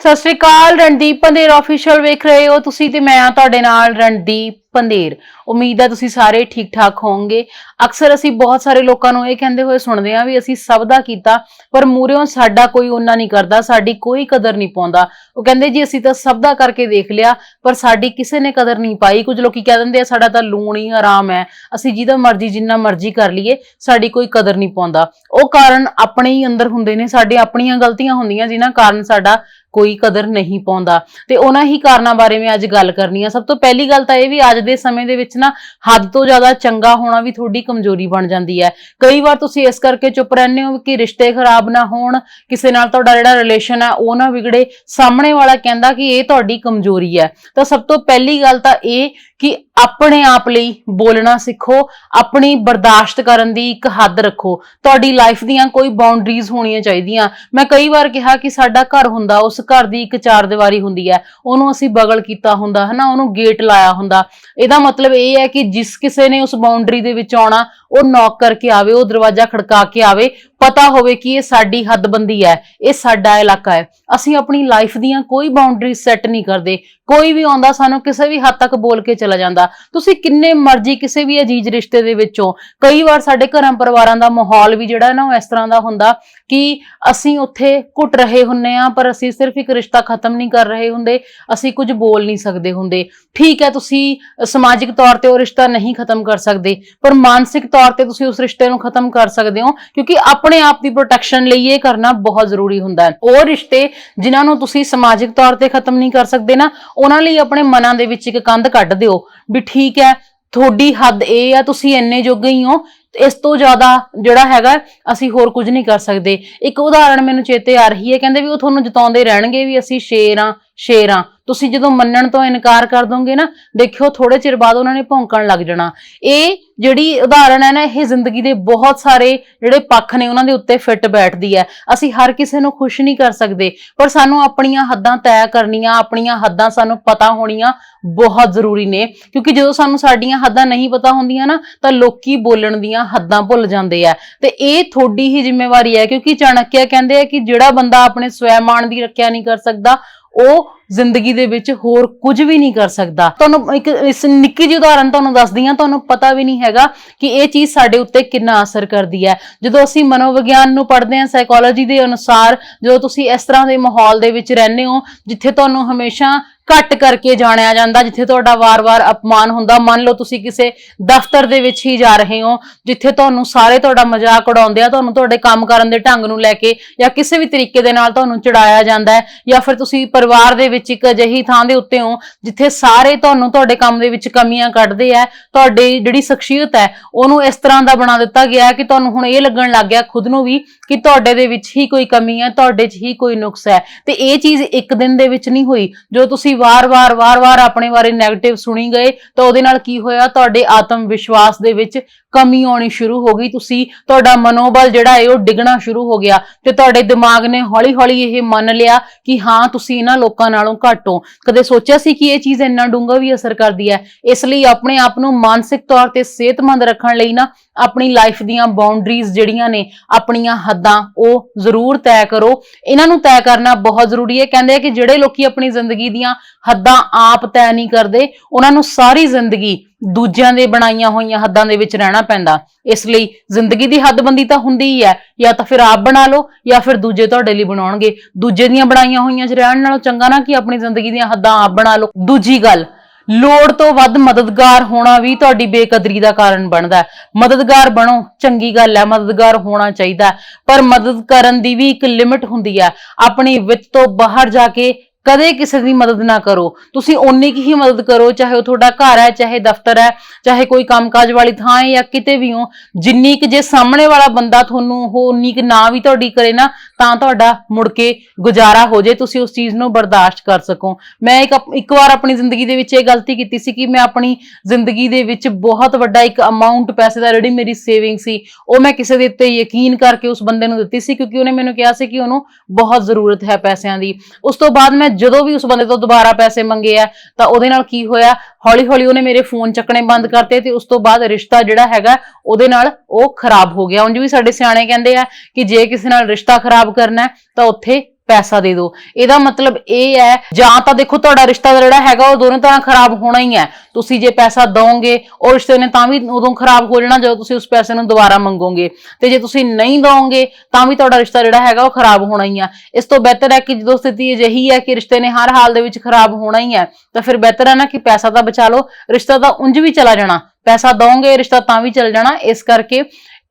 ਸਤਿ ਸ਼੍ਰੀ ਅਕਾਲ, ਰਣਦੀਪ ਪੰਦੇਰ ਆਫੀਸ਼ੀਅਲ ਵੇਖ ਰਹੇ ਹੋ ਤੁਸੀਂ ਤੇ ਮੈਂ ਆ ਤੁਹਾਡੇ ਨਾਲ ਰਣਦੀਪ ਪੰਦੇਰ ਉਮੀਦ ਹੈ ਤੁਸੀਂ ਸਾਰੇ ਠੀਕ ਠਾਕ ਹੋਵੋਗੇ। ਅਕਸਰ ਅਸੀਂ ਬਹੁਤ ਸਾਰੇ ਲੋਕਾਂ ਨੂੰ ਇਹ ਕਹਿੰਦੇ ਹੋਏ ਸੁਣਦੇ ਆ ਵੀ ਅਸੀਂ ਸਭ ਦਾ ਕੀਤਾ, ਪਰ ਮੂਰਿਓਂ ਸਾਡਾ ਕੋਈ ਉਹਨਾਂ ਨਹੀਂ ਕਰਦਾ, ਸਾਡੀ ਕੋਈ ਕਦਰ ਨਹੀਂ ਪਾਉਂਦਾ। ਉਹ ਕਹਿੰਦੇ ਜੀ, ਅਸੀਂ ਤਾਂ ਸਭ ਦਾ ਕਰਕੇ ਦੇਖ ਲਿਆ, ਪਰ ਸਾਡੀ ਕਿਸੇ ਨੇ ਕਦਰ ਨਹੀਂ ਪਾਈ। ਕੁਝ ਲੋਕੀ ਕਹਿ ਦਿੰਦੇ ਆ, ਸਾਡਾ ਤਾਂ ਲੂਣ ਹੀ ਹਰਾਮ ਹੈ। ਅਸੀਂ ਜਿਹਦਾ ਮਰਜ਼ੀ, ਜਿੰਨਾ ਮਰਜ਼ੀ ਕਰ ਲਈਏ, ਸਾਡੀ ਕੋਈ ਕਦਰ ਨਹੀਂ ਪਾਉਂਦਾ। ਉਹ ਕਾਰਨ ਆਪਣੇ ਹੀ ਅੰਦਰ ਹੁੰਦੇ ਨੇ, ਸਾਡੇ ਆਪਣੀਆਂ ਗਲਤੀਆਂ ਹੁੰਦੀਆਂ, ਜਿਨ੍ਹਾਂ ਕਾਰਨ ਸਾਡਾ ਕੋਈ ਕਦਰ ਨਹੀਂ ਪਾਉਂਦਾ। ਤੇ ਉਹਨਾਂ ਹੀ ਕਾਰਨਾਂ ਬਾਰੇ ਮੈਂ ਅੱਜ ਗੱਲ ਕਰਨੀ ਆ। ਸਭ ਤੋਂ ਪਹਿਲੀ ਗੱਲ ਤਾਂ ਇਹ ਵੀ ਅੱਜ ਦੇ ਸਮੇਂ ਦੇ ਵਿੱਚ ਨਾ ਹੱਦ ਤੋਂ ਜ਼ਿਆਦਾ ਚੰਗਾ ਹੋਣਾ ਵੀ ਤੁਹਾਡੀ ਕਮਜ਼ੋਰੀ ਬਣ ਜਾਂਦੀ ਹੈ। ਕਈ ਵਾਰ ਤੁਸੀਂ ਇਸ ਕਰਕੇ ਚੁੱਪ ਰਹਿੰਦੇ ਹੋ ਕਿ ਰਿਸ਼ਤੇ ਖਰਾਬ ਨਾ ਹੋਣ, ਕਿਸੇ ਨਾਲ ਤੁਹਾਡਾ ਜਿਹੜਾ ਰਿਲੇਸ਼ਨ ਹੈ ਉਹ ਨਾ ਵਿਗੜੇ। ਸਾਹਮਣੇ ਵਾਲਾ ਕਹਿੰਦਾ ਕਿ ਇਹ ਤੁਹਾਡੀ ਕਮਜ਼ੋਰੀ ਹੈ। ਤਾਂ ਸਭ ਤੋਂ ਪਹਿਲੀ ਗੱਲ ਤਾਂ ਇਹ ਕਿ ਆਪਣੇ ਆਪ ਲਈ ਬੋਲਣਾ ਸਿੱਖੋ, ਆਪਣੀ ਬਰਦਾਸ਼ਤ ਕਰਨ ਦੀ ਇੱਕ ਹੱਦ ਰੱਖੋ। ਤੁਹਾਡੀ ਲਾਈਫ ਦੀਆਂ ਕੋਈ ਬਾਉਂਡਰੀਜ਼ ਹੋਣੀਆਂ ਚਾਹੀਦੀਆਂ। ਮੈਂ ਕਈ ਵਾਰ ਕਿਹਾ ਕਿ ਸਾਡਾ ਘਰ ਹੁੰਦਾ, ਉਸ ਘਰ ਦੀ ਇੱਕ ਚਾਰ ਦੀਵਾਰੀ ਹੁੰਦੀ ਹੈ। ਉਹਨੂੰ ਅਸੀਂ ਬਗਲ ਕੀਤਾ ਹੁੰਦਾ, ਹਨਾ? ਉਹਨੂੰ ਗੇਟ ਲਾਇਆ ਹੁੰਦਾ। ਇਹਦਾ ਮਤਲਬ ਇਹ ਹੈ ਕਿ ਜਿਸ ਕਿਸੇ ਨੇ ਉਸ ਬਾਉਂਡਰੀ ਦੇ ਵਿੱਚ ਆਉਣਾ, ਉਹ ਨੌਕ ਕਰਕੇ ਆਵੇ, ਉਹ ਦਰਵਾਜ਼ਾ ਖੜਕਾ ਕੇ ਆਵੇ ਪਤਾ ਹੋਵੇ ਕਿ ਇਹ ਸਾਡੀ ਹੱਦਬੰਦੀ ਹੈ, ਇਹ ਸਾਡਾ ਇਲਾਕਾ ਹੈ। ਅਸੀਂ ਆਪਣੀ ਲਾਈਫ ਦੀਆਂ ਕੋਈ ਬਾਉਂਡਰੀ ਸੈੱਟ ਨਹੀਂ ਕਰਦੇ। ਕੋਈ ਵੀ ਆਉਂਦਾ ਸਾਨੂੰ ਕਿਸੇ ਵੀ ਹੱਦ ਤੱਕ ਬੋਲ ਕੇ ਚਲਾ ਜਾਂਦਾ। ਤੁਸੀਂ ਕਿੰਨੇ ਮਰਜ਼ੀ ਕਿਸੇ ਵੀ ਅਜੀਜ਼ ਰਿਸ਼ਤੇ ਦੇ ਵਿੱਚੋਂ ਕਈ ਵਾਰ ਸਾਡੇ ਘਰਾਂ ਪਰਿਵਾਰਾਂ ਦਾ ਮਾਹੌਲ ਵੀ ਜਿਹੜਾ ਨਾ ਉਹ ਇਸ ਤਰ੍ਹਾਂ ਦਾ ਹੁੰਦਾ ਕਿ ਅਸੀਂ ਉੱਥੇ ਘੁੱਟ ਰਹੇ ਹੁੰਨੇ ਆ, ਪਰ ਅਸੀਂ ਸਿਰਫ ਇੱਕ ਰਿਸ਼ਤਾ ਖਤਮ ਨਹੀਂ ਕਰ ਰਹੇ ਹੁੰਦੇ, ਅਸੀਂ ਕੁਝ ਬੋਲ ਨਹੀਂ ਸਕਦੇ ਹੁੰਦੇ। ਠੀਕ ਹੈ, ਤੁਸੀਂ ਸਮਾਜਿਕ ਤੌਰ ਤੇ ਉਹ ਰਿਸ਼ਤਾ ਨਹੀਂ ਖਤਮ ਕਰ ਸਕਦੇ, ਪਰ ਮਾਨਸਿਕ ਤੌਰ ਤੇ ਤੁਸੀਂ ਉਸ ਰਿਸ਼ਤੇ ਨੂੰ ਖਤਮ ਕਰ ਸਕਦੇ ਹੋ, ਕਿਉਂਕਿ ਆਪਣੇ ਆਪ ਦੀ ਪ੍ਰੋਟੈਕਸ਼ਨ ਲਈ ਇਹ ਕਰਨਾ ਬਹੁਤ ਜ਼ਰੂਰੀ ਹੁੰਦਾ ਹੈ। ਉਹ ਰਿਸ਼ਤੇ ਜਿਨ੍ਹਾਂ ਨੂੰ ਤੁਸੀਂ ਸਮਾਜਿਕ ਤੌਰ ਤੇ ਖਤਮ ਨਹੀਂ ਕਰ ਸਕਦੇ ਨਾ, ਉਹਨਾਂ ਲਈ ਆਪਣੇ ਮਨਾਂ ਦੇ ਵਿੱਚ ਇੱਕ ਕੰਧ ਕੱਢ ਦਿਓ ਵੀ ਠੀਕ ਹੈ, ਤੁਹਾਡੀ ਹੱਦ ਇਹ ਆ, ਤੁਸੀਂ ਇੰਨੇ ਜੋਗੇ ਹੀ ਹੋ ਇਸ ਤੋਂ ਜ਼ਿਆਦਾ ਜਿਹੜਾ ਹੈਗਾ, ਅਸੀਂ ਹੋਰ ਕੁਝ ਨਹੀਂ ਕਰ ਸਕਦੇ। ਇੱਕ ਉਦਾਹਰਣ ਮੈਨੂੰ ਚੇਤੇ ਆ ਰਹੀ ਹੈ, ਕਹਿੰਦੇ ਵੀ ਉਹ ਤੁਹਾਨੂੰ ਜਤਾਉਂਦੇ ਰਹਿਣਗੇ ਵੀ ਅਸੀਂ ਸ਼ੇਰ ਆ ਸ਼ੇਰ। ਆ ਤੁਸੀਂ ਜਦੋਂ ਮੰਨਣ ਤੋਂ ਇਨਕਾਰ ਕਰ ਦੋਗੇ ਨਾ, ਦੇਖਿਓ ਥੋੜੇ ਚਿਰ ਬਾਅਦ ਉਹਨਾਂ ਨੇ ਭੌਂਕਣ ਲੱਗ ਜਾਣਾ। ਇਹ ਜਿਹੜੀ ਉਦਾਹਰਣ ਹੈ ਨਾ, ਇਹ ਜ਼ਿੰਦਗੀ ਦੇ ਬਹੁਤ ਸਾਰੇ ਜਿਹੜੇ ਪੱਖ ਨੇ ਉਹਨਾਂ ਦੇ ਉੱਤੇ ਫਿੱਟ ਬੈਠਦੀ ਹੈ। ਅਸੀਂ ਹਰ ਕਿਸੇ ਨੂੰ ਖੁਸ਼ ਨਹੀਂ ਕਰ ਸਕਦੇ, ਪਰ ਸਾਨੂੰ ਆਪਣੀਆਂ ਹੱਦਾਂ ਤੈਅ ਕਰਨੀਆਂ, ਆਪਣੀਆਂ ਹੱਦਾਂ ਸਾਨੂੰ ਪਤਾ ਹੋਣੀਆਂ ਬਹੁਤ ਜ਼ਰੂਰੀ ਨੇ। ਕਿਉਂਕਿ ਜਦੋਂ ਸਾਨੂੰ ਸਾਡੀਆਂ ਹੱਦਾਂ ਨਹੀਂ ਪਤਾ ਹੁੰਦੀਆਂ ਨਾ, ਤਾਂ ਲੋਕੀ ਬੋਲਣ ਦੀਆਂ ਹੱਦਾਂ ਭੁੱਲ ਜਾਂਦੇ ਆ। ਤੇ ਇਹ ਤੁਹਾਡੀ ਹੀ ਜ਼ਿੰਮੇਵਾਰੀ ਹੈ, ਕਿਉਂਕਿ ਚਾਣਕਿਆ ਕਹਿੰਦੇ ਆ ਕਿ ਜਿਹੜਾ ਬੰਦਾ ਆਪਣੇ ਸਵੈਮਾਨ ਦੀ ਰੱਖਿਆ ਨਹੀਂ ਕਰ ਸਕਦਾ, ਉਹ ਜ਼ਿੰਦਗੀ ਦੇ ਵਿੱਚ ਹੋਰ ਕੁਝ ਵੀ ਨਹੀਂ ਕਰ ਸਕਦਾ। ਤੁਹਾਨੂੰ ਇੱਕ ਇਸ ਨਿੱਕੀ ਜਿਹੀ ਉਦਾਹਰਨ ਤੁਹਾਨੂੰ ਦੱਸਦੀ ਹਾਂ, ਤੁਹਾਨੂੰ ਪਤਾ ਵੀ ਨਹੀਂ ਹੈਗਾ ਕਿ ਇਹ ਚੀਜ਼ ਸਾਡੇ ਉੱਤੇ ਕਿੰਨਾ ਅਸਰ ਕਰਦੀ ਹੈ। ਜਦੋਂ ਅਸੀਂ ਮਨੋਵਿਗਿਆਨ ਨੂੰ ਪੜ੍ਹਦੇ ਹਾਂ ਸਾਈਕੋਲੋਜੀ ਦੇ ਅਨੁਸਾਰ ਜਦੋਂ ਤੁਸੀਂ ਇਸ ਤਰ੍ਹਾਂ ਦੇ ਮਾਹੌਲ ਦੇ ਵਿੱਚ ਰਹਿੰਦੇ ਹੋ, ਜਿੱਥੇ ਤੁਹਾਨੂੰ ਹਮੇਸ਼ਾ ਘੱਟ ਕਰਕੇ ਜਾਣਿਆ ਜਾਂਦਾ, ਜਿੱਥੇ ਤੁਹਾਡਾ ਵਾਰ-ਵਾਰ ਅਪਮਾਨ ਹੁੰਦਾ, ਮੰਨ ਲਓ ਤੁਸੀਂ ਕਿਸੇ ਦਫ਼ਤਰ ਦੇ ਵਿੱਚ ਹੀ ਜਾ ਰਹੇ ਹੋ, ਜਿੱਥੇ ਤੁਹਾਨੂੰ ਸਾਰੇ ਤੁਹਾਡਾ ਮਜ਼ਾਕ ਉਡਾਉਂਦੇ ਆ, ਤੁਹਾਨੂੰ ਤੁਹਾਡੇ ਕੰਮ ਕਰਨ ਦੇ ਢੰਗ ਨੂੰ ਲੈ ਕੇ ਜਾਂ ਕਿਸੇ ਵੀ ਤਰੀਕੇ ਦੇ ਨਾਲ ਤੁਹਾਨੂੰ ਚੜਾਇਆ ਜਾਂਦਾ ਹੈ, ਜਾਂ ਫਿਰ ਤੁਸੀਂ ਪਰਿਵਾਰ ਦੇ ਵਿੱਚ ਇੱਕ ਅਜਿਹੀ ਥਾਂ ਦੇ ਉੱਤੇ ਹੋ, ਜਿੱਥੇ ਸਾਰੇ ਤੁਹਾਨੂੰ ਤੁਹਾਡੇ ਕੰਮ ਦੇ ਵਿੱਚ ਕਮੀਆਂ ਕੱਢਦੇ ਆ, ਤੁਹਾਡੀ ਜਿਹੜੀ ਸ਼ਖਸੀਅਤ ਹੈ, ਉਹਨੂੰ ਇਸ ਤਰ੍ਹਾਂ ਦਾ ਬਣਾ ਦਿੱਤਾ ਗਿਆ ਕਿ ਤੁਹਾਨੂੰ ਹੁਣ ਇਹ ਲੱਗਣ ਲੱਗ ਗਿਆ ਖੁਦ ਨੂੰ ਵੀ ਕਿ ਤੁਹਾਡੇ ਦੇ ਵਿੱਚ ਹੀ ਕੋਈ ਕਮੀ ਹੈ, ਤੁਹਾਡੇ 'ਚ ਹੀ ਕੋਈ ਨੁਕਸ ਹੈ। ਤੇ ਇਹ ਚੀਜ਼ ਇੱਕ ਦਿਨ ਦੇ ਵਿੱਚ ਨਹੀਂ ਹੋਈ। ਜੋ ਤੁਸੀਂ ਵਾਰ-ਵਾਰ ਵਾਰ-ਵਾਰ ਆਪਣੇ ਬਾਰੇ 네ਗੇਟਿਵ ਸੁਣੀ ਗਏ, ਤਾਂ ਉਹਦੇ ਨਾਲ ਕੀ ਹੋਇਆ? ਤੁਹਾਡੇ ਆਤਮ ਵਿਸ਼ਵਾਸ ਦੇ ਵਿੱਚ ਕਮੀ ਆਉਣੀ ਸ਼ੁਰੂ ਹੋ ਗਈ। ਤੁਸੀਂ ਤੁਹਾਡਾ ਮਨੋਬਲ ਜਿਹੜਾ ਹੈ, ਉਹ ਡਿੱਗਣਾ ਸ਼ੁਰੂ ਹੋ ਗਿਆ। ਤੇ ਤੁਹਾਡੇ ਦਿਮਾਗ ਨੇ ਹੌਲੀ-ਹੌਲੀ ਇਹ ਮੰਨ ਲਿਆ ਕਿ ਹਾਂ, ਤੁਸੀਂ ਇਹਨਾਂ ਲੋਕਾਂ ਨਾਲੋਂ ਘੱਟ ਹੋ। ਕਦੇ ਸੋਚਿਆ ਸੀ ਕਿ ਇਹ ਚੀਜ਼ ਇੰਨਾ ਡੂੰਘਾ ਵੀ ਅਸਰ ਕਰਦੀ ਹੈ? ਇਸ ਲਈ ਆਪਣੇ ਆਪ ਨੂੰ ਮਾਨਸਿਕ ਤੌਰ ਤੇ ਸਿਹਤਮੰਦ ਰੱਖਣ ਲਈ ਨਾ ਆਪਣੀ ਲਾਈਫ ਦੀਆਂ ਬਾਉਂਡਰੀਜ਼ ਜਿਹੜੀਆਂ ਨੇ, ਆਪਣੀਆਂ ਹੱਦਾਂ ਉਹ ਜ਼ਰੂਰ ਤੈਅ ਕਰੋ। ਇਹਨਾਂ ਨੂੰ ਤੈਅ ਕਰਨਾ ਬਹੁਤ ਜ਼ਰੂਰੀ ਹੈ। ਕਹਿੰਦੇ ਆ ਕਿ ਜਿਹੜੇ ਲੋਕੀ ਆਪਣੀ ਜ਼ਿੰਦਗੀ ਦੀਆਂ ਹੱਦਾਂ ਆਪ ਤੈਅ ਨਹੀਂ ਕਰਦੇ, ਉਹਨਾਂ ਨੂੰ ਸਾਰੀ ਜ਼ਿੰਦਗੀ ਦੂਜਿਆਂ ਦੇ ਬਣਾਈਆਂ ਹੋਈਆਂ ਹੱਦਾਂ ਦੇ ਵਿੱਚ ਰਹਿਣਾ ਪੈਂਦਾ। ਇਸ ਲਈ ਜ਼ਿੰਦਗੀ ਦੀ ਹੱਦਬੰਦੀ ਤਾਂ ਹੁੰਦੀ ਹੀ ਹੈ। ਜਾਂ ਤਾਂ ਫਿਰ ਆਪ ਬਣਾ ਲਓ, ਜਾਂ ਫਿਰ ਦੂਜੇ ਤੁਹਾਡੇ ਲਈ ਬਣਾਉਣਗੇ। ਦੂਜੇ ਦੀਆਂ ਬਣਾਈਆਂ ਹੋਈਆਂ 'ਚ ਰਹਿਣ ਨਾਲੋਂ ਚੰਗਾ ਨਾ ਕਿ ਆਪਣੀ ਜ਼ਿੰਦਗੀ ਦੀਆਂ ਹੱਦਾਂ ਆਪ ਬਣਾ ਲਓ। ਦੂਜੀ ਗੱਲ, ਲੋੜ ਤੋਂ ਵੱਧ ਮਦਦਗਾਰ ਹੋਣਾ ਵੀ ਤੁਹਾਡੀ ਬੇਕਦਰੀ ਦਾ ਕਾਰਨ ਬਣਦਾ ਮਦਦਗਾਰ ਬਣੋ, ਚੰਗੀ ਗੱਲ ਹੈ, ਮਦਦਗਾਰ ਹੋਣਾ ਚਾਹੀਦਾ ਪਰ ਮਦਦ ਕਰਨ ਦੀ ਵੀ ਇੱਕ ਲਿਮਿਟ ਹੁੰਦੀ ਹੈ। ਆਪਣੀ ਵਿੱਤ ਤੋਂ ਬਾਹਰ ਜਾ ਕੇ ਕਦੇ ਕਿਸੇ ਦੀ ਮਦਦ ਨਾ ਕਰੋ। ਤੁਸੀਂ ਓਨੀ ਕੀ ਹੀ ਮਦਦ ਕਰੋ, ਚਾਹੇ ਉਹ ਤੁਹਾਡਾ ਘਰ ਹੈ, ਚਾਹੇ ਦਫ਼ਤਰ ਹੈ, ਚਾਹੇ ਕੋਈ ਕੰਮਕਾਜ ਵਾਲੀ ਥਾਂ ਹੈ ਜਾਂ ਕਿਤੇ ਵੀ ਹੋ, ਜਿੰਨੀ ਕਿ ਜੇ ਸਾਹਮਣੇ ਵਾਲਾ ਬੰਦਾ ਤੁਹਾਨੂੰ ਉਹ ਉਨੀ ਕਿ ਨਾ ਵੀ ਤੁਹਾਡੀ ਕਰੇ ਨਾ, ਤਾਂ ਤੁਹਾਡਾ ਮੁੜ ਕੇ ਗੁਜ਼ਾਰਾ ਹੋ ਜੇ ਤੁਸੀਂ ਉਸ ਚੀਜ਼ ਨੂੰ ਬਰਦਾਸ਼ਤ ਕਰ ਸਕੋ। ਮੈਂ ਇੱਕ ਇੱਕ ਵਾਰ ਆਪਣੀ ਜ਼ਿੰਦਗੀ ਦੇ ਵਿੱਚ ਇਹ ਗਲਤੀ ਕੀਤੀ ਸੀ ਕਿ ਮੈਂ ਆਪਣੀ ਜ਼ਿੰਦਗੀ ਦੇ ਵਿੱਚ ਬਹੁਤ ਵੱਡਾ ਇੱਕ ਅਮਾਉਂਟ ਪੈਸੇ ਦਾ ਜਿਹੜੀ ਮੇਰੀ ਸੇਵਿੰਗ ਸੀ, ਉਹ ਮੈਂ ਕਿਸੇ ਦੇ ਉੱਤੇ ਯਕੀਨ ਕਰਕੇ ਉਸ ਬੰਦੇ ਨੂੰ ਦਿੱਤੀ ਸੀ, ਕਿਉਂਕਿ ਉਹਨੇ ਮੈਨੂੰ ਕਿਹਾ ਸੀ ਕਿ ਉਹਨੂੰ ਬਹੁਤ ਜ਼ਰੂਰਤ ਹੈ ਪੈਸਿਆਂ ਦੀ। ਉਸ ਤੋਂ ਬਾਅਦ ਮੈਂ ਜਦੋਂ ਵੀ ਉਸ ਬੰਦੇ ਤੋਂ ਦੁਬਾਰਾ ਪੈਸੇ ਮੰਗੇ ਆ, ਤਾਂ ਉਹਦੇ ਨਾਲ ਕੀ ਹੋਇਆ? ਹੌਲੀ ਹੌਲੀ ਉਹਨੇ ਮੇਰੇ ਫੋਨ ਚੱਕਣੇ ਬੰਦ ਕਰਤੇ ਤੇ ਉਸ ਤੋਂ ਬਾਅਦ ਰਿਸ਼ਤਾ ਜਿਹੜਾ ਹੈਗਾ, ਉਹਦੇ ਨਾਲ ਉਹ ਖਰਾਬ ਹੋ ਗਿਆ। ਉਂਝ ਵੀ ਸਾਡੇ ਸਿਆਣੇ ਕਹਿੰਦੇ ਆ ਕਿ ਜੇ ਕਿਸੇ ਨਾਲ ਰਿਸ਼ਤਾ ਖਰਾਬ ਕਰਨਾ ਤਾਂ ਉੱਥੇ ਪੈਸਾ ਦੇ ਦਿਓ। ਇਹਦਾ ਮਤਲਬ ਇਹ ਹੈ, ਜਾਂ ਤਾਂ ਦੇਖੋ ਤੁਹਾਡਾ ਰਿਸ਼ਤਾ ਜਿਹੜਾ ਹੈਗਾ, ਉਹ ਦੋਨੋਂ ਤਰ੍ਹਾਂ ਖਰਾਬ ਹੋਣਾ ਹੀ ਹੈ। ਤੁਸੀਂ ਜੇ ਪੈਸਾ ਦੋਗੇ ਉਹ ਰਿਸ਼ਤੇ ਨੇ ਤਾਂ ਵੀ ਉਦੋਂ ਖਰਾਬ ਹੋ ਜਾਣਾ, ਜਦੋਂ ਤੁਸੀਂ ਉਸ ਪੈਸੇ ਨੂੰ ਦੁਬਾਰਾ ਮੰਗੋਗੇ। ਤੇ ਜੇ ਤੁਸੀਂ ਨਹੀਂ ਦੋਗੇ ਤਾਂ ਵੀ ਤੁਹਾਡਾ ਰਿਸ਼ਤਾ ਜਿਹੜਾ ਹੈਗਾ, ਉਹ ਖਰਾਬ ਹੋਣਾ ਹੀ ਆ ਇਸ ਤੋਂ ਬਿਹਤਰ ਹੈ ਕਿ ਜਦੋਂ ਸਥਿਤੀ ਅਜਿਹੀ ਹੈ ਕਿ ਰਿਸ਼ਤੇ ਨੇ ਹਰ ਹਾਲ ਦੇ ਵਿੱਚ ਖਰਾਬ ਹੋਣਾ ਹੀ ਹੈ, ਤਾਂ ਫਿਰ ਬਿਹਤਰ ਹੈ ਨਾ ਕਿ ਪੈਸਾ ਤਾਂ ਬਚਾ ਲਓ। ਰਿਸ਼ਤਾ ਤਾਂ ਉਂਝ ਵੀ ਚਲਾ ਜਾਣਾ। ਪੈਸਾ ਦੋਗੇ ਰਿਸ਼ਤਾ ਤਾਂ ਵੀ ਚੱਲ ਜਾਣਾ। ਇਸ ਕਰਕੇ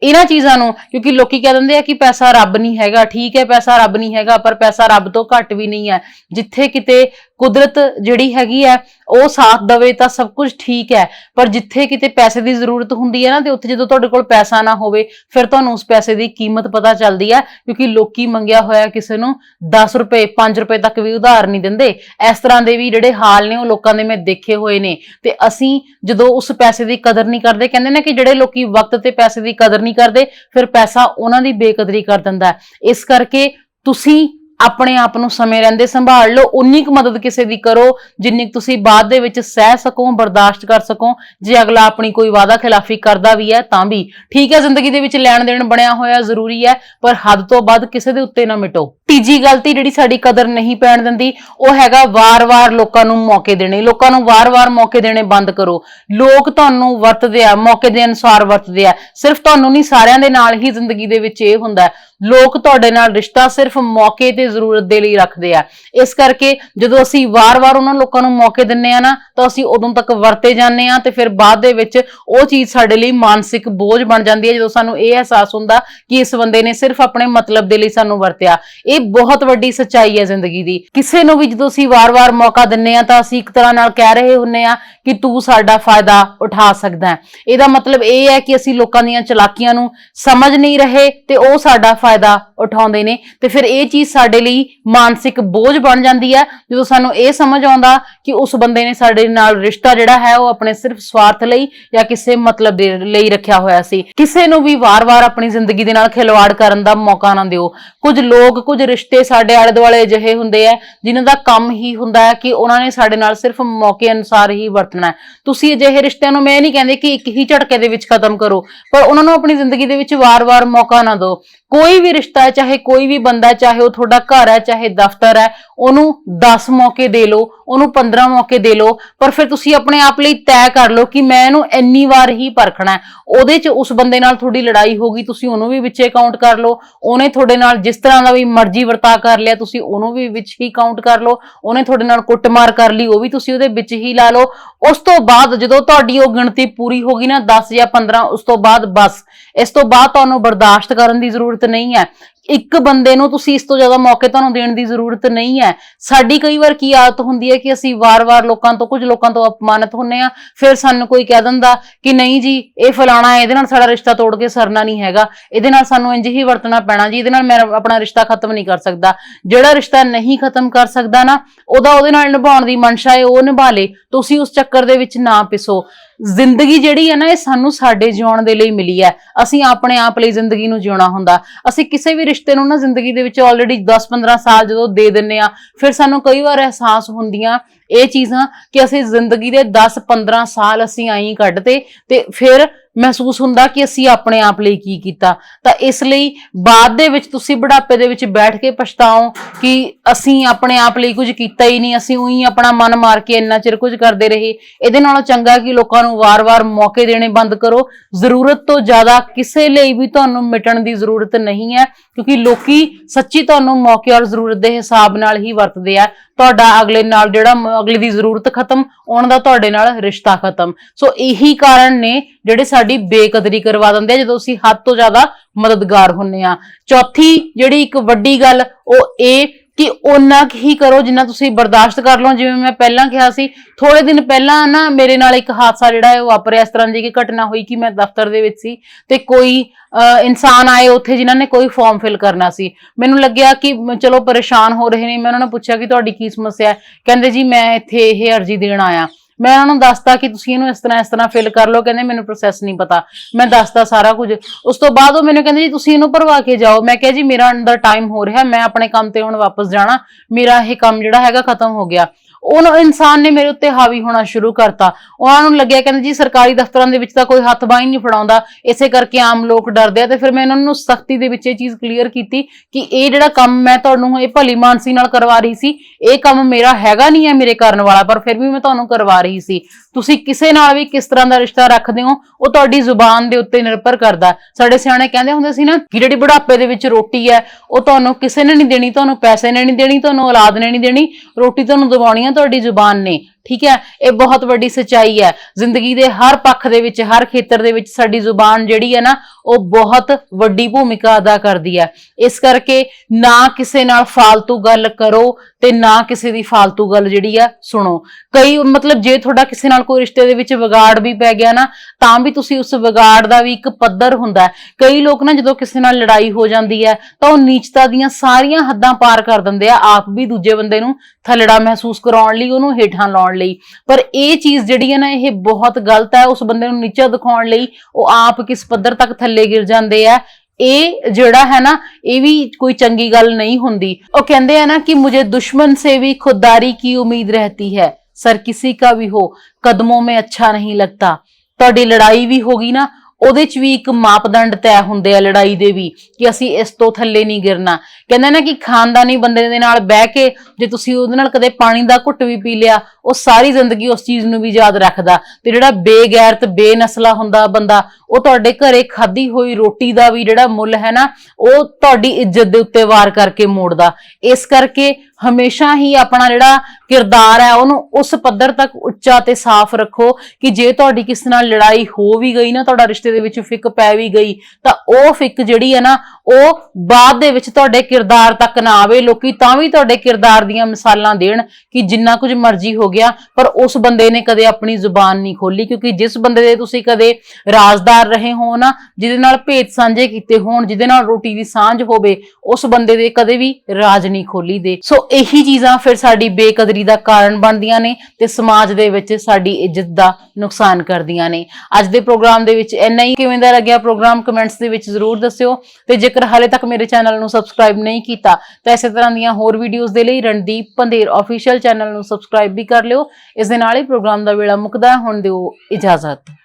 ਇਹਨਾਂ ਚੀਜ਼ਾਂ ਨੂੰ, ਕਿਉਂਕਿ ਲੋਕੀ ਕਹਿ ਦਿੰਦੇ ਆ ਕਿ ਪੈਸਾ ਰੱਬ ਨਹੀਂ ਹੈਗਾ, ਠੀਕ ਹੈ, ਪੈਸਾ ਰੱਬ ਨਹੀਂ ਹੈਗਾ, ਪਰ ਪੈਸਾ ਰੱਬ ਤੋਂ ਘੱਟ ਵੀ ਨਹੀਂ ਹੈ। ਜਿੱਥੇ ਕਿਤੇ ਕੁਦਰਤ ਜਿਹੜੀ ਹੈਗੀ ਹੈ, ਉਹ ਸਾਥ ਦਵੇ ਤਾਂ ਸਭ ਕੁਝ ਠੀਕ ਹੈ। ਪਰ ਜਿੱਥੇ ਕਿਤੇ ਪੈਸੇ ਦੀ ਜ਼ਰੂਰਤ ਹੁੰਦੀ ਹੈ ਨਾ, ਤੇ ਉੱਥੇ ਜਦੋਂ ਤੁਹਾਡੇ ਕੋਲ ਪੈਸਾ ਨਾ ਹੋਵੇ, ਫਿਰ ਤੁਹਾਨੂੰ ਉਸ ਪੈਸੇ ਦੀ ਕੀਮਤ ਪਤਾ ਚੱਲਦੀ ਹੈ, ਕਿਉਂਕਿ ਲੋਕੀ ਮੰਗਿਆ ਹੋਇਆ ਕਿਸੇ ਨੂੰ 10 ਰੁਪਏ 5 ਰੁਪਏ ਤੱਕ ਵੀ ਉਧਾਰ ਨਹੀਂ ਦਿੰਦੇ। ਇਸ ਤਰ੍ਹਾਂ ਦੇ ਵੀ ਜਿਹੜੇ ਹਾਲ ਨੇ, ਉਹ ਲੋਕਾਂ ਦੇ ਮੈਂ ਦੇਖੇ ਹੋਏ ਨੇ। ਤੇ ਅਸੀਂ ਜਦੋਂ ਉਸ ਪੈਸੇ ਦੀ ਕਦਰ ਨਹੀਂ ਕਰਦੇ, ਕਹਿੰਦੇ ਨੇ ਕਿ ਜਿਹੜੇ ਲੋਕੀ ਵਕਤ ਤੇ ਪੈਸੇ ਦੀ ਕਦਰ ਨਹੀਂ ਕਰਦੇ ਫਿਰ ਪੈਸਾ ਉਹਨਾਂ ਦੀ ਬੇਕਦਰੀ ਕਰ ਦਿੰਦਾ ਇਸ ਕਰਕੇ ਤੁਸੀਂ ਆਪਣੇ ਆਪ ਨੂੰ ਸਮੇਂ ਰਹਿੰਦੇ ਸੰਭਾਲ ਲਓ, ਉਨੀ ਕੁ ਮਦਦ ਕਿਸੇ ਦੀ ਕਰੋ, ਜਿੰਨੀ ਕੁ ਤੁਸੀਂ ਬਾਅਦ ਦੇ ਵਿੱਚ ਸਹਿ ਸਕੋ, ਬਰਦਾਸ਼ਤ ਕਰ ਸਕੋ। ਜੇ ਅਗਲਾ ਆਪਣੀ ਕੋਈ ਵਾਅਦਾ ਖਿਲਾਫੀ ਕਰਦਾ ਵੀ ਹੈ, ਤਾਂ ਵੀ। ਠੀਕ ਹੈ, ਜ਼ਿੰਦਗੀ ਦੇ ਵਿੱਚ ਲੈਣ ਦੇਣ ਬਣਿਆ ਹੋਇਆ ਜ਼ਰੂਰੀ ਹੈ, ਪਰ ਹੱਦ ਤੋਂ ਵੱਧ ਕਿਸੇ ਦੇ ਉੱਤੇ ਨਾ ਮਿਟੋ। ਤੀਜੀ ਗਲਤੀ ਜਿਹੜੀ ਸਾਡੀ ਕਦਰ ਨਹੀਂ ਪੈਣ ਦਿੰਦੀ, ਉਹ ਹੈਗਾ ਵਾਰ-ਵਾਰ ਲੋਕਾਂ ਨੂੰ ਮੌਕੇ ਦੇਣੇ। ਲੋਕਾਂ ਨੂੰ ਵਾਰ-ਵਾਰ ਮੌਕੇ ਦੇਣੇ ਬੰਦ ਕਰੋ। ਲੋਕ ਤੁਹਾਨੂੰ ਵਰਤਦੇ ਆ, ਮੌਕੇ ਦੇ ਅਨੁਸਾਰ ਵਰਤਦੇ ਆ। ਸਿਰਫ ਤੁਹਾਨੂੰ ਨਹੀਂ, ਸਾਰਿਆਂ ਦੇ ਨਾਲ ਹੀ ਜ਼ਿੰਦਗੀ ਦੇ ਵਿੱਚ ਇਹ ਹੁੰਦਾ ਲੋਕ ਤੁਹਾਡੇ ਨਾਲ ਰਿਸ਼ਤਾ ਸਿਰਫ ਮੌਕੇ ਤੇ ਜ਼ਰੂਰਤ ਦੇ ਲਈ ਰੱਖਦੇ ਆ। ਇਸ ਕਰਕੇ ਜਦੋਂ ਅਸੀਂ ਵਾਰ-ਵਾਰ ਉਹਨਾਂ ਲੋਕਾਂ ਨੂੰ ਮੌਕੇ ਦਿੰਨੇ ਆ ਨਾ, ਤਾਂ ਅਸੀਂ ਉਦੋਂ ਤੱਕ ਵਰਤੇ ਜਾਂਦੇ ਆ ਤੇ ਫਿਰ ਬਾਅਦ ਦੇ ਵਿੱਚ ਉਹ ਚੀਜ਼ ਸਾਡੇ ਲਈ ਮਾਨਸਿਕ ਬੋਝ ਬਣ ਜਾਂਦੀ ਹੈ। ਜਦੋਂ ਸਾਨੂੰ ਇਹ ਅਹਿਸਾਸ ਹੁੰਦਾ ਕਿ ਇਸ ਬੰਦੇ ਨੇ ਸਿਰਫ ਆਪਣੇ ਮਤਲਬ ਦੇ ਲਈ ਸਾਨੂੰ ਵਰਤਿਆ। ਇਹ ਬਹੁਤ ਵੱਡੀ ਸੱਚਾਈ ਹੈ ਜ਼ਿੰਦਗੀ ਦੀ। ਕਿਸੇ ਨੂੰ ਵੀ ਜਦੋਂ ਅਸੀਂ ਵਾਰ-ਵਾਰ ਮੌਕਾ ਦਿੰਨੇ ਆ, ਤਾਂ ਅਸੀਂ ਇੱਕ ਤਰ੍ਹਾਂ ਨਾਲ ਕਹਿ ਰਹੇ ਹੁੰਨੇ ਆ ਕਿ ਤੂੰ ਸਾਡਾ ਫਾਇਦਾ ਉਠਾ ਸਕਦਾ ਹੈ। ਇਹਦਾ ਮਤਲਬ ਇਹ ਹੈ ਕਿ ਅਸੀਂ ਲੋਕਾਂ ਦੀਆਂ ਚਲਾਕੀਆਂ ਨੂੰ ਸਮਝ ਨਹੀਂ ਰਹੇ ਤੇ ਉਹ ਸਾਡਾ ਫਾਇਦਾ ਉਠਾਉਂਦੇ ਨੇ ਤੇ ਫਿਰ ਇਹ ਚੀਜ਼ ਸਾਡੇ ਲਈ ਮਾਨਸਿਕ ਬੋਝ ਬਣ ਜਾਂਦੀ ਹੈ। ਜਦੋਂ ਸਾਨੂੰ ਇਹ ਸਮਝ ਆਉਂਦਾ ਕਿ ਉਸ ਬੰਦੇ ਨੇ ਸਾਡੇ ਨਾਲ ਰਿਸ਼ਤਾ ਜਿਹੜਾ ਹੈ ਉਹ ਆਪਣੇ ਸਿਰਫ ਸਵਾਰਥ ਲਈ ਜਾਂ ਕਿਸੇ ਮਤਲਬ ਦੇ ਲਈ ਰੱਖਿਆ ਹੋਇਆ ਸੀ। ਕਿਸੇ ਨੂੰ ਵੀ ਵਾਰ-ਵਾਰ ਆਪਣੀ ਜ਼ਿੰਦਗੀ ਦੇ ਨਾਲ ਖਿਲਵਾੜ ਕਰਨ ਦਾ ਮੌਕਾ ਨਾ ਦਿਓ। ਕੁਝ ਲੋਕ, ਕੁਝ ਰਿਸ਼ਤੇ ਸਾਡੇ ਆਲੇ ਦੁਆਲੇ ਅਜਿਹੇ ਹੁੰਦੇ ਆ, ਜਿਨ੍ਹਾਂ ਦਾ ਕੰਮ ਹੀ ਹੁੰਦਾ ਹੈ ਕਿ ਉਹਨਾਂ ਨੇ ਸਾਡੇ ਨਾਲ ਸਿਰਫ ਮੌਕੇ ਅਨੁਸਾਰ ਹੀ ਵਰਤਣਾ ਤੁਸੀਂ ਅਜਿਹੇ ਰਿਸ਼ਤਿਆਂ ਨੂੰ, ਮੈਂ ਨਹੀਂ ਕਹਿੰਦੇ ਕਿ ਇੱਕ ਹੀ ਝਟਕੇ ਦੇ ਵਿੱਚ ਖਤਮ ਕਰੋ, ਪਰ ਉਹਨਾਂ ਨੂੰ ਆਪਣੀ ਜ਼ਿੰਦਗੀ ਦੇ ਵਿੱਚ ਵਾਰ-ਵਾਰ ਮੌਕਾ ਨਾ ਦਿਓ। ਕੋਈ ਵੀ ਰਿਸ਼ਤਾ ਹੈ ਚਾਹੇ ਕੋਈ ਵੀ ਬੰਦਾ ਚਾਹੇ ਉਹ ਤੁਹਾਡਾ ਘਰ ਹੈ, ਚਾਹੇ ਦਫ਼ਤਰ ਹੈ, ਉਹਨੂੰ 10 ਮੌਕੇ ਦੇ ਲਓ, ਉਹਨੂੰ 15 ਮੌਕੇ ਦੇ ਲਓ, ਪਰ ਫਿਰ ਤੁਸੀਂ ਆਪਣੇ ਆਪ ਲਈ ਤੈਅ ਕਰ ਲਓ ਕਿ ਮੈਂ ਇਹਨੂੰ ਇੰਨੀ ਵਾਰ ਹੀ ਪਰਖਣਾ ਉਹਦੇ 'ਚ ਉਸ ਬੰਦੇ ਨਾਲ ਤੁਹਾਡੀ ਲੜਾਈ ਹੋ ਤੁਸੀਂ ਉਹਨੂੰ ਵੀ ਵਿੱਚੇ ਕਾਊਂਟ ਕਰ ਲਓ, ਉਹਨੇ ਤੁਹਾਡੇ ਨਾਲ ਜਿਸ ਤਰ੍ਹਾਂ ਦਾ ਵੀ ਮਰਜ਼ੀ ਵਰਤਾ ਕਰ ਲਿਆ, ਤੁਸੀਂ ਉਹਨੂੰ ਵੀ ਵਿੱਚ ਹੀ ਕਾਊਂਟ ਕਰ ਲਓ, ਉਹਨੇ ਤੁਹਾਡੇ ਨਾਲ ਕੁੱਟਮਾਰ ਕਰ ਲਈ, ਉਹ ਵੀ ਤੁਸੀਂ ਉਹਦੇ ਵਿੱਚ ਹੀ ਲਾ ਲਓ। ਉਸ ਤੋਂ ਬਾਅਦ ਜਦੋਂ ਤੁਹਾਡੀ ਉਹ ਗਿਣਤੀ ਪੂਰੀ ਹੋ ਗਈ ਨਾ 10 ਜਾਂ 15 ਉਸ ਤੋਂ ਬਾਅਦ ਬਸ। ਇਸ ਤੋਂ ਬਾਅਦ ਤੁਹਾਨੂੰ ਬਰਦਾਸ਼ਤ ਕਰਨ ਦੀ ਜ਼ਰੂਰਤ ਨਹੀਂ ਹੈ। ਇੱਕ ਬੰਦੇ ਨੂੰ ਤੁਸੀਂ ਇਸ ਤੋਂ ਜ਼ਿਆਦਾ ਮੌਕੇ ਤੁਹਾਨੂੰ ਦੇਣ ਦੀ ਜ਼ਰੂਰਤ ਨਹੀਂ ਹੈ। ਸਾਡੀ ਕਈ ਵਾਰ ਕੀ ਆਦਤ ਹੁੰਦੀ ਹੈ ਕਿ ਅਸੀਂ ਵਾਰ-ਵਾਰ ਲੋਕਾਂ ਤੋਂ, ਕੁਝ ਲੋਕਾਂ ਤੋਂ ਅਪਮਾਨਿਤ ਹੁੰਨੇ ਆ, ਫਿਰ ਸਾਨੂੰ ਕੋਈ ਕਹਿ ਦਿੰਦਾ ਕਿ ਨਹੀਂ ਜੀ, ਇਹ ਫਲਾਣਾ ਹੈ, ਇਹਦੇ ਨਾਲ ਸਾਡਾ ਰਿਸ਼ਤਾ ਤੋੜ ਕੇ ਸਰਨਾ ਨਹੀਂ ਹੈਗਾ। ਇਹਦੇ ਨਾਲ ਸਾਨੂੰ ਇੰਜ ਹੀ ਵਰਤਣਾ ਪੈਣਾ ਜੀ, ਇਹਦੇ ਨਾਲ ਮੈਂ ਆਪਣਾ ਰਿਸ਼ਤਾ ਖਤਮ ਨਹੀਂ ਕਰ ਸਕਦਾ। ਜਿਹੜਾ ਰਿਸ਼ਤਾ ਨਹੀਂ ਖਤਮ ਕਰ ਸਕਦਾ ਨਾ, ਉਹਦਾ ਉਹਦੇ ਨਾਲ ਨਿਭਾਉਣ ਦੀ ਮਨਸ਼ਾ ਹੈ, ਉਹ ਨਿਭਾ ਲੇ। ਤੁਸੀਂ ਉਸ ਚੱਕਰ ਦੇ ਵਿੱਚ ਨਾ ਪਿਸੋ। ਜ਼ਿੰਦਗੀ ਜਿਹੜੀ ਹੈ ਨਾ, ਇਹ ਸਾਨੂੰ ਸਾਡੇ ਜਿਉਣ ਦੇ ਲਈ ਮਿਲੀ ਹੈ। ਅਸੀਂ ਆਪਣੇ ਆਪ ਲਈ ਜ਼ਿੰਦਗੀ ਨੂੰ ਜਿਉਣਾ ਹੁੰਦਾ। ਅਸੀਂ ਕਿਸੇ ਵੀ ਰਿਸ਼ਤੇ ਨੂੰ ਨਾ ਜ਼ਿੰਦਗੀ ਦੇ ਵਿੱਚ ਆਲਰੇਡੀ 10-15 ਸਾਲ ਜਦੋਂ ਦੇ ਦਿੰਨੇ ਆ, ਫਿਰ ਸਾਨੂੰ ਕਈ ਵਾਰ ਅਹਿਸਾਸ ਹੁੰਦੀਆਂ ਇਹ ਚੀਜ਼ਾਂ ਕਿ ਅਸੀਂ ਜ਼ਿੰਦਗੀ ਦੇ 10-15 ਸਾਲ ਅਸੀਂ ਆਈ ਕੱਢਦੇ ਤੇ ਫਿਰ ਮਹਿਸੂਸ ਹੁੰਦਾ ਕਿ ਅਸੀਂ ਆਪਣੇ ਆਪ ਲਈ ਕੀ ਕੀਤਾ। ਤਾਂ ਇਸ ਲਈ ਬਾਅਦ ਦੇ ਵਿੱਚ ਤੁਸੀਂ ਬੁਢਾਪੇ ਦੇ ਵਿੱਚ ਬੈਠ ਕੇ ਪਛਤਾਓ ਕਿ ਅਸੀਂ ਆਪਣੇ ਆਪ ਲਈ ਕੁਝ ਕੀਤਾ ਹੀ ਨਹੀਂ, ਅਸੀਂ ਉਹੀ ਆਪਣਾ ਮਨ ਮਾਰ ਕੇ ਇੰਨਾ ਚਿਰ ਕੁਝ ਕਰਦੇ ਰਹੇ। ਇਹਦੇ ਨਾਲੋਂ ਚੰਗਾ ਕਿ ਲੋਕਾਂ ਨੂੰ ਵਾਰ-ਵਾਰ ਮੌਕੇ ਦੇਣੇ ਬੰਦ ਕਰੋ। ਜ਼ਰੂਰਤ ਤੋਂ ਜ਼ਿਆਦਾ ਕਿਸੇ ਲਈ ਵੀ ਤੁਹਾਨੂੰ ਮਿਟਣ ਦੀ ਜ਼ਰੂਰਤ ਨਹੀਂ ਹੈ, ਕਿਉਂਕਿ ਲੋਕੀ ਸੱਚੀ ਤੁਹਾਨੂੰ ਮੌਕੇ ਔਰ ਜ਼ਰੂਰਤ ਦੇ ਹਿਸਾਬ ਨਾਲ ਹੀ ਵਰਤਦੇ ਆ। ਤੁਹਾਡਾ ਅਗਲੇ ਨਾਲ ਜਿਹੜਾ ਅਗਲੇ ਦੀ ਜ਼ਰੂਰਤ ਖਤਮ ਉਹਨਾਂ ਦਾ ਤੁਹਾਡੇ ਨਾਲ ਰਿਸ਼ਤਾ ਖਤਮ। ਸੋ ਇਹੀ ਕਾਰਨ ਨੇ ਜਿਹੜੇ ਸਾਡੀ ਬੇਕਦਰੀ ਕਰਵਾ ਦਿੰਦੇ ਆ, ਜਦੋਂ ਅਸੀਂ ਹੱਦ ਤੋਂ ਜ਼ਿਆਦਾ ਮਦਦਗਾਰ ਹੁੰਨੇ ਆ। ਚੌਥੀ ਜਿਹੜੀ ਇੱਕ ਵੱਡੀ ਗੱਲ, ਉਹ ਇਹ ਕਿ ਓਨਾ ਕੁ ਹੀ ਕਰੋ ਜਿੰਨਾ ਤੁਸੀਂ ਬਰਦਾਸ਼ਤ ਕਰ ਲਓ ਜਿਵੇਂ ਮੈਂ ਪਹਿਲਾਂ ਕਿਹਾ ਸੀ। ਥੋੜੇ ਦਿਨ ਪਹਿਲਾਂ ਨਾ ਮੇਰੇ ਨਾਲ ਇੱਕ ਹਾਦਸਾ ਜਿਹੜਾ ਹੈ ਉਹ ਵਾਪਰਿਆ ਇਸ ਤਰ੍ਹਾਂ ਦੀ ਕਿ ਘਟਨਾ ਹੋਈ ਕਿ ਮੈਂ ਦਫ਼ਤਰ ਦੇ ਵਿੱਚ ਸੀ ਤੇ ਕੋਈ ਅਹ, ਇਨਸਾਨ ਆਏ ਉੱਥੇ ਜਿਨ੍ਹਾਂ ਨੇ ਕੋਈ ਫਾਰਮ ਫਿਲ ਕਰਨਾ ਸੀ। ਮੈਨੂੰ ਲੱਗਿਆ ਕਿ ਚਲੋ ਪਰੇਸ਼ਾਨ ਹੋ ਰਹੇ ਨੇ। ਮੈਂ ਉਹਨਾਂ ਨੂੰ ਪੁੱਛਿਆ ਕਿ ਤੁਹਾਡੀ ਕੀ ਸਮੱਸਿਆ ਹੈ? ਕਹਿੰਦੇ ਜੀ ਮੈਂ ਇੱਥੇ ਇਹ ਅਰਜੀ ਦੇਣ ਆਇਆ। ਮੈਂ ਉਹਨਾਂ ਨੂੰ ਦੱਸਤਾ ਕਿ ਤੁਸੀਂ ਇਹਨੂੰ ਇਸ ਤਰ੍ਹਾਂ ਇਸ ਤਰ੍ਹਾਂ ਫਿਲ ਕਰ ਲਓ। ਕਹਿੰਦੇ ਮੈਨੂੰ ਪ੍ਰੋਸੈਸ ਨਹੀਂ ਪਤਾ। ਮੈਂ ਦੱਸਤਾ ਸਾਰਾ ਕੁਝ। ਉਸ ਤੋਂ ਬਾਅਦ ਉਹ ਮੈਨੂੰ ਕਹਿੰਦੇ ਜੀ, ਤੁਸੀਂ ਇਹਨੂੰ ਭਰਵਾ ਕੇ ਜਾਓ। ਮੈਂ ਕਿਹਾ ਜੀ, ਮੇਰਾ ਅੰਦਰ ਟਾਈਮ ਹੋ ਰਿਹਾ। ਮੈਂ ਆਪਣੇ ਕੰਮ ਤੇ ਹੁਣ ਵਾਪਸ ਜਾਣਾ। ਮੇਰਾ ਇਹ ਕੰਮ ਜਿਹੜਾ ਹੈਗਾ ਖਤਮ ਹੋ ਗਿਆ। ਉਹਨਾਂ ਇਨਸਾਨ ਨੇ ਮੇਰੇ ਉੱਤੇ ਹਾਵੀ ਹੋਣਾ ਸ਼ੁਰੂ ਕਰਤਾ। ਉਹਨਾਂ ਨੂੰ ਲੱਗਿਆ ਕਹਿੰਦੇ, ਜੀ, ਸਰਕਾਰੀ ਦਫ਼ਤਰਾਂ ਦੇ ਵਿੱਚ ਤਾਂ ਕੋਈ ਹੱਥ ਬਾਹੀਂ ਨਹੀਂ ਫੜਾਉਂਦਾ। ਇਸੇ ਕਰਕੇ ਆਮ ਲੋਕ ਡਰਦੇ ਆ। ਤੇ ਫਿਰ ਮੈਂ ਇਹਨਾਂ ਨੂੰ ਸਖਤੀ ਦੇ ਵਿੱਚ ਇਹ ਚੀਜ਼ ਕਲੀਅਰ ਕੀਤੀ ਕਿ ਇਹ ਜਿਹੜਾ ਕੰਮ ਮੈਂ ਤੁਹਾਨੂੰ ਇਹ ਭਲੀ ਮਾਨਸੀ ਨਾਲ ਕਰਵਾ ਰਹੀ ਸੀ, ਇਹ ਕੰਮ ਮੇਰਾ ਹੈਗਾ ਨਹੀਂ ਹੈ ਮੇਰੇ ਕਰਨ ਵਾਲਾ, ਪਰ ਫਿਰ ਵੀ ਮੈਂ ਤੁਹਾਨੂੰ ਕਰਵਾ ਰਹੀ ਸੀ। ਤੁਸੀਂ ਕਿਸੇ ਨਾਲ ਵੀ ਕਿਸ ਤਰ੍ਹਾਂ ਦਾ ਰਿਸ਼ਤਾ ਰੱਖਦੇ ਹੋ, ਉਹ ਤੁਹਾਡੀ ਜ਼ੁਬਾਨ ਦੇ ਉੱਤੇ ਨਿਰਭਰ ਕਰਦਾ। ਸਾਡੇ ਸਿਆਣੇ ਕਹਿੰਦੇ ਹੁੰਦੇ ਸੀ ਨਾ ਕਿ ਜਿਹੜੀ ਬੁਢਾਪੇ ਦੇ ਵਿੱਚ ਰੋਟੀ ਹੈ, ਉਹ ਤੁਹਾਨੂੰ ਕਿਸੇ ਨੇ ਨਹੀਂ ਦੇਣੀ, ਤੁਹਾਨੂੰ ਪੈਸੇ ਨੇ ਨਹੀਂ ਦੇਣੀ, ਤੁਹਾਨੂੰ ਔਲਾਦ ਨੇ ਨਹੀਂ ਦੇਣੀ, ਰੋਟੀ ਤੁਹਾਨੂੰ ਦਵਾਉਣੀ ਤੁਹਾਡੀ ਜ਼ੁਬਾਨ ਨੇ। ਠੀਕ ਹੈ? ਇਹ ਬਹੁਤ ਵੱਡੀ ਸਚਾਈ ਹੈ। ਜ਼ਿੰਦਗੀ ਦੇ ਹਰ ਪੱਖ ਦੇ ਵਿੱਚ, ਹਰ ਖੇਤਰ ਦੇ ਵਿੱਚ ਸਾਡੀ ਜ਼ੁਬਾਨ ਜਿਹੜੀ ਹੈ ਨਾ, ਉਹ ਬਹੁਤ ਵੱਡੀ ਭੂਮਿਕਾ ਅਦਾ ਕਰਦੀ ਹੈ। ਇਸ ਕਰਕੇ ਨਾ ਕਿਸੇ ਨਾਲ ਫਾਲਤੂ ਗੱਲ ਕਰੋ ਤੇ ਨਾ ਕਿਸੇ ਦੀ ਫਾਲਤੂ ਗੱਲ ਜਿਹੜੀ ਆ ਸੁਣੋ। ਕਈ ਮਤਲਬ ਜੇ ਤੁਹਾਡਾ ਕਿਸੇ ਨਾਲ ਕੋਈ ਰਿਸ਼ਤੇ ਦੇ ਵਿੱਚ ਵਿਗਾੜ ਵੀ ਪੈ ਗਿਆ ਨਾ, ਤਾਂ ਵੀ ਤੁਸੀਂ ਉਸ ਵਿਗਾੜ ਦਾ ਵੀ ਇੱਕ ਪੱਧਰ ਹੁੰਦਾ ਕਈ ਲੋਕ ਨਾ ਜਦੋਂ ਕਿਸੇ ਨਾਲ ਲੜਾਈ ਹੋ ਜਾਂਦੀ ਹੈ, ਤਾਂ ਉਹ ਨੀਚਤਾ ਦੀਆਂ ਸਾਰੀਆਂ ਹੱਦਾਂ ਪਾਰ ਕਰ ਦਿੰਦੇ ਆ, ਆਪ ਵੀ ਦੂਜੇ ਬੰਦੇ ਨੂੰ ਥੱਲੜਾ ਮਹਿਸੂਸ ਕਰਾਉਣ ਲਈ, ਉਹਨੂੰ ਹੇਠਾਂ ਲਾਉਣ ਲਈ। ਪਰ ਇਹ ਚੀਜ਼ ਜਿਹੜੀ ਹੈ ਨਾ, ਇਹ ਬਹੁਤ ਗਲਤ ਹੈ। ਉਸ ਬੰਦੇ ਨੂੰ ਨੀਚਾ ਦਿਖਾਉਣ ਲਈ ਉਹ ਆਪ ਕਿਸ ਪੱਧਰ ਤੱਕ ਥੱਲੇ ਗਿਰ ਜਾਂਦੇ ਆ। ਇਹ ਜਿਹੜਾ ਹੈ ਨਾ, ਇਹ ਵੀ ਕੋਈ ਚੰਗੀ ਗੱਲ ਨਹੀਂ ਹੁੰਦੀ। ਉਹ ਕਹਿੰਦੇ ਆ ਨਾ ਕਿ ਮੁਝੇ ਦੁਸ਼ਮਨ ਸੇ ਵੀ ਖੁਦਦਾਰੀ ਕੀ ਉਮੀਦ ਰਹਤੀ ਹੈ? ਸਰ, ਕਿਸੇ ਕਾ ਵੀ ਹੋ, ਕਦਮੋਂ ਮੇ ਅੱਛਾ ਨਹੀਂ ਲੱਗਦਾ ਤੁਹਾਡੀ ਲੜਾਈ ਵੀ ਹੋਗੀ ਨਾ ਉਹਦੇ ਚ ਵੀ ਇੱਕ ਮਾਪਦੰਡ ਤੈਅ ਹੁੰਦੇ ਆ ਲੜਾਈ ਦੇ ਵੀ, ਕਿ ਅਸੀਂ ਇਸ ਤੋਂ ਥੱਲੇ ਨਹੀਂ ਗਿਰਨਾ। ਕਹਿੰਦੇ ਨਾ ਕਿ ਖਾਨਦਾਨੀ ਬੰਦੇ ਦੇ ਨਾਲ ਬਹਿ ਕੇ ਜੇ ਤੁਸੀਂ ਉਹਦੇ ਨਾਲ ਕਦੇ ਪਾਣੀ ਦਾ ਘੁੱਟ ਵੀ ਪੀ ਲਿਆ, ਉਹ ਸਾਰੀ ਜ਼ਿੰਦਗੀ ਉਸ ਚੀਜ਼ ਨੂੰ ਵੀ ਯਾਦ ਰੱਖਦਾ। ਤੇ ਜਿਹੜਾ ਬੇਗੈਰਤ, ਬੇਨਸਲਾ ਹੁੰਦਾ ਬੰਦਾ, ਉਹ ਤੁਹਾਡੇ ਘਰੇ ਖਾਧੀ ਹੋਈ ਰੋਟੀ ਦਾ ਵੀ ਜਿਹੜਾ ਮੁੱਲ ਹੈ ਨਾ, ਉਹ ਤੁਹਾਡੀ ਇੱਜ਼ਤ ਦੇ ਉੱਤੇ ਵਾਰ ਕਰਕੇ ਮੋੜਦਾ। ਇਸ ਕਰਕੇ ਹਮੇਸ਼ਾ ਹੀ ਆਪਣਾ ਜਿਹੜਾ ਕਿਰਦਾਰ ਹੈ, ਉਹਨੂੰ ਉਸ ਪੱਧਰ ਤੱਕ ਉੱਚਾ ਤੇ ਸਾਫ਼ ਰੱਖੋ ਕਿ ਜੇ ਤੁਹਾਡੀ ਕਿਸੇ ਨਾਲ ਲੜਾਈ ਹੋ ਵੀ ਗਈ ਨਾ, ਤੁਹਾਡਾ ਰਿਸ਼ਤੇ ਦੇ ਵਿੱਚ ਫਿੱਕ ਪੈ ਵੀ ਗਈ, ਤਾਂ ਉਹ ਫਿੱਕ ਜਿਹੜੀ ਹੈ ਨਾ ਉਹ ਬਾਅਦ ਦੇ ਵਿੱਚ ਤੁਹਾਡੇ ਕਿਰਦਾਰ ਤੱਕ ਨਾ ਆਵੇ, ਲੋਕੀ ਤਾਂ ਵੀ ਤੁਹਾਡੇ ਕਿਰਦਾਰ ਦੀਆਂ ਮਿਸਾਲਾਂ ਦੇਣ ਕਿ ਜਿੰਨਾ ਕੁਝ ਮਰਜ਼ੀ ਹੋ ਗਿਆ, ਪਰ ਉਸ ਬੰਦੇ ਨੇ ਕਦੇ ਆਪਣੀ ਜ਼ੁਬਾਨ ਨਹੀਂ ਖੋਲੀ ਕਿਉਂਕਿ ਜਿਸ ਬੰਦੇ ਦੇ ਤੁਸੀਂ ਕਦੇ ਰਾਜ਼ਦਾਰ ਰਹੇ ਹੋ ਨਾ, ਜਿਹਦੇ ਨਾਲ ਭੇਤ ਸਾਂਝੇ ਕੀਤੇ ਹੋਣ, ਜਿਹਦੇ ਨਾਲ ਰੋਟੀ ਦੀ ਸਾਂਝ ਹੋਵੇ, ਉਸ ਬੰਦੇ ਦੇ ਕਦੇ ਵੀ ਰਾਜ ਨਹੀਂ ਖੋਲੀ ਦੇ ਸੋ ਇਹੀ ਚੀਜ਼ਾਂ ਫਿਰ ਸਾਡੀ ਬੇਕਦਰੀ ਦਾ ਕਾਰਨ ਬਣਦੀਆਂ ਨੇ ਤੇ ਸਮਾਜ ਦੇ ਵਿੱਚ ਸਾਡੀ ਇੱਜ਼ਤ ਦਾ ਨੁਕਸਾਨ ਕਰਦੀਆਂ ਨੇ। ਅੱਜ ਦੇ ਪ੍ਰੋਗਰਾਮ ਦੇ ਵਿੱਚ ਇੰਨਾ ਹੀ। ਕਿਵੇਂ ਦਾ ਲੱਗਿਆ ਪ੍ਰੋਗਰਾਮ? ਕਮੈਂਟਸ ਦੇ ਵਿੱਚ ਜ਼ਰੂਰ ਦੱਸਿਓ। ਤੇ ਜੇਕਰ ਹਾਲੇ ਤੱਕ ਮੇਰੇ ਚੈਨਲ ਨੂੰ ਸਬਸਕ੍ਰਾਈਬ ਨਹੀਂ ਕੀਤਾ, ਤਾਂ ਇਸੇ ਤਰ੍ਹਾਂ ਦੀਆਂ ਹੋਰ ਵੀਡੀਓਜ਼ ਦੇ ਲਈ ਰਣਦੀਪ ਪੰਦੇਰ ਅਫੀਸ਼ੀਅਲ ਚੈਨਲ ਨੂੰ ਸਬਸਕ੍ਰਾਈਬ ਵੀ ਕਰ ਲਿਓ ਇਸ ਦੇ ਨਾਲ ਹੀ ਪ੍ਰੋਗਰਾਮ ਦਾ ਵੇਲਾ ਮੁੱਕਦਾ ਹੈ। ਹੁਣ ਦਿਓ ਇਜਾਜ਼ਤ